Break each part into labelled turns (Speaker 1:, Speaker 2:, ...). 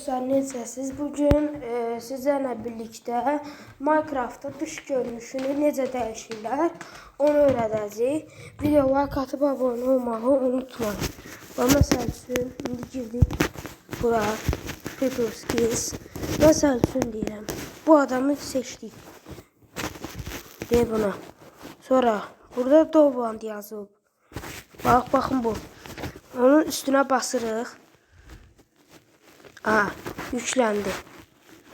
Speaker 1: Dostlar necəsiz? Bugün e, sizlərlə birlikdə Minecraftda dış görünüşünü necə dəyişirlər, onu öyrədəcəyik. Videoya katıb abunə olmağı unutmayın. Və məsəl üçün indi girdik bura People Skills. Məsəl üçün deyirəm, bu adamı seçdik. Deyir buna. Sonra burada Dobland yazıb. Bax, baxın bu. Onun üstünə basırıq. Aa, yüklendi.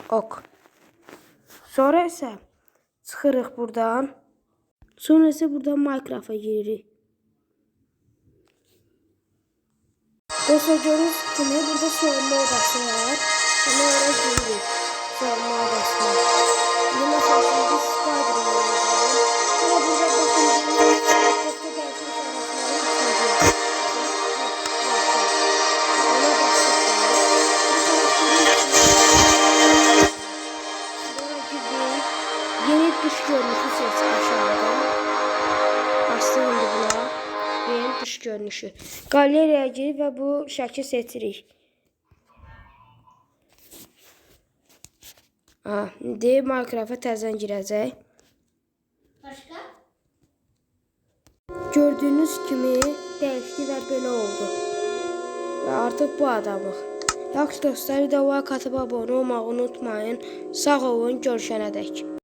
Speaker 1: Ok. Sonra ise çıxırıq buradan. Sonra ise buradan Minecraft'a giririk. Dostlar gördüğünüz kimi burada soyunma odası var. Oraya giririk. Odasına. Dış görünüşü seç aşağıda. Bastım indi buna. Yeni dış görünüşü. Galeriyaya girib və bu şəkli seçirik. Ha, indi Minecraft-a təzən girəcək.
Speaker 2: Başka?
Speaker 1: Gördüyünüz kimi dəyişdi və belə oldu. Və artıq bu adamıq. Yaxşı dostlar, videoya katıb abunə olmağı unutmayın. Sağ olun, görüşənədək.